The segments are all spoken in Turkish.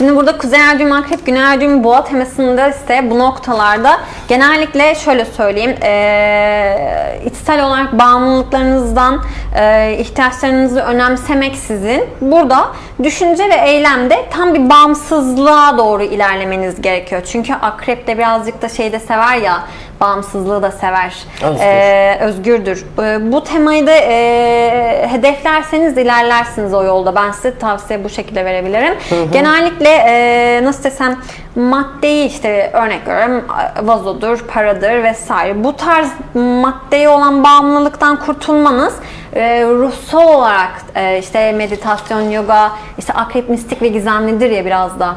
Şimdi burada Kuzey Ay düğümü akrep, Güney Ay düğümü boğa temasında ise bu noktalarda genellikle şöyle söyleyeyim. E, içsel olarak bağımlılıklarınızdan e, ihtiyaçlarınızı önemsemeksizin burada düşünce ve eylemde tam bir bağımsızlığa doğru ilerlemeniz gerekiyor. Çünkü akrep de birazcık da şey de sever ya bağımsızlığı da sever. Özgür. Ee, özgürdür. Ee, bu temayı da e, hedeflerseniz ilerlersiniz o yolda. Ben size tavsiye bu şekilde verebilirim. Genellikle e, nasıl desem maddeyi işte örnek veriyorum vazodur, paradır vesaire. Bu tarz maddeye olan bağımlılıktan kurtulmanız e, ruhsal olarak e, işte meditasyon, yoga, işte akrep mistik ve gizemlidir ya biraz da.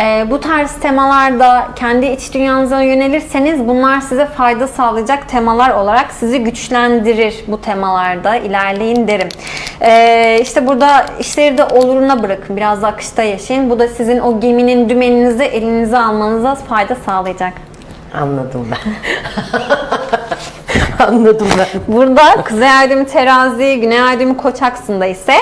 E, bu tarz temalarda kendi iç dünyanıza yönelirseniz bunlar size fayda sağlayacak temalar olarak sizi güçlendirir bu temalarda. ilerleyin derim. E, işte burada işleri de oluruna bırakın. Biraz da akışta yaşayın. Bu da sizin o geminin dümeninizi elinize almanıza fayda sağlayacak. Anladım ben. Anladım ben. Burada Kuzey Ay düğümü terazi, Güney Ay düğümü koç aksında ise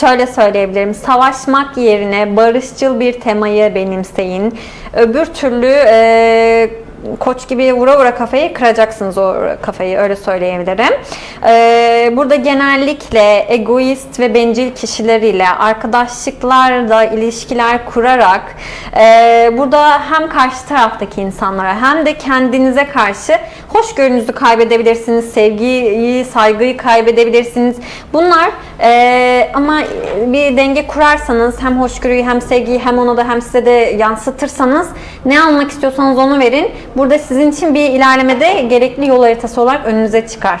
şöyle söyleyebilirim. Savaşmak yerine barışçıl bir temayı benimseyin. Öbür türlü e, koç gibi vura vura kafayı kıracaksınız o kafayı öyle söyleyebilirim. E, burada genellikle egoist ve bencil kişiler ile arkadaşlıklarda ilişkiler kurarak e, burada hem karşı taraftaki insanlara hem de kendinize karşı hoşgörünüzü kaybedebilirsiniz, sevgiyi, saygıyı kaybedebilirsiniz. Bunlar e, ama bir denge kurarsanız hem hoşgörüyü hem sevgiyi hem ona da hem size de yansıtırsanız ne almak istiyorsanız onu verin. Burada sizin için bir ilerlemede gerekli yol haritası olarak önünüze çıkar.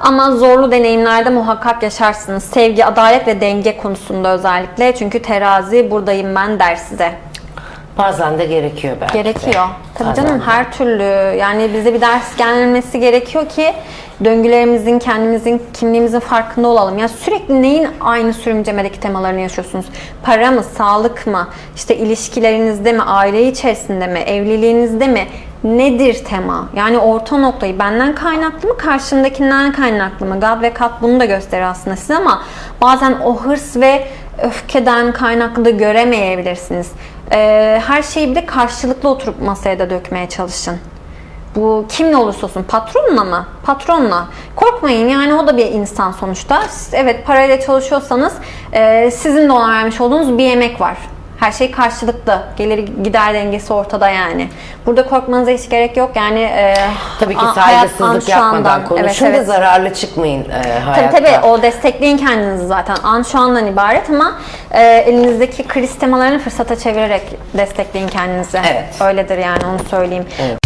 Ama zorlu deneyimlerde muhakkak yaşarsınız. Sevgi, adalet ve denge konusunda özellikle. Çünkü terazi buradayım ben der size. Bazen de gerekiyor belki de. Gerekiyor. Tabii Bazen canım de. her türlü yani bize bir ders gelmesi gerekiyor ki döngülerimizin, kendimizin, kimliğimizin farkında olalım. Ya sürekli neyin aynı sürümcemedeki temalarını yaşıyorsunuz? Para mı, sağlık mı, işte ilişkilerinizde mi, aile içerisinde mi, evliliğinizde mi? Nedir tema? Yani orta noktayı benden kaynaklı mı, karşımdakinden kaynaklı mı? God ve Kat bunu da gösterir aslında size ama bazen o hırs ve öfkeden kaynaklı da göremeyebilirsiniz. Ee, her şeyi bir de karşılıklı oturup masaya da dökmeye çalışın. Bu kimle olursa olsun patronla mı? Patronla. Korkmayın yani o da bir insan sonuçta. Siz, Evet parayla çalışıyorsanız e, sizin de ona vermiş olduğunuz bir emek var. Her şey karşılıklı. Gelir gider dengesi ortada yani. Burada korkmanıza hiç gerek yok. Yani e, Tabii ki a- hayat saygısızlık şu yapmadan konuşun Evet, da evet. zararlı çıkmayın e, Tabii hayatta. tabii o destekleyin kendinizi zaten. An şu andan ibaret ama e, elinizdeki kriz temalarını fırsata çevirerek destekleyin kendinizi. Evet. Öyledir yani onu söyleyeyim. Evet.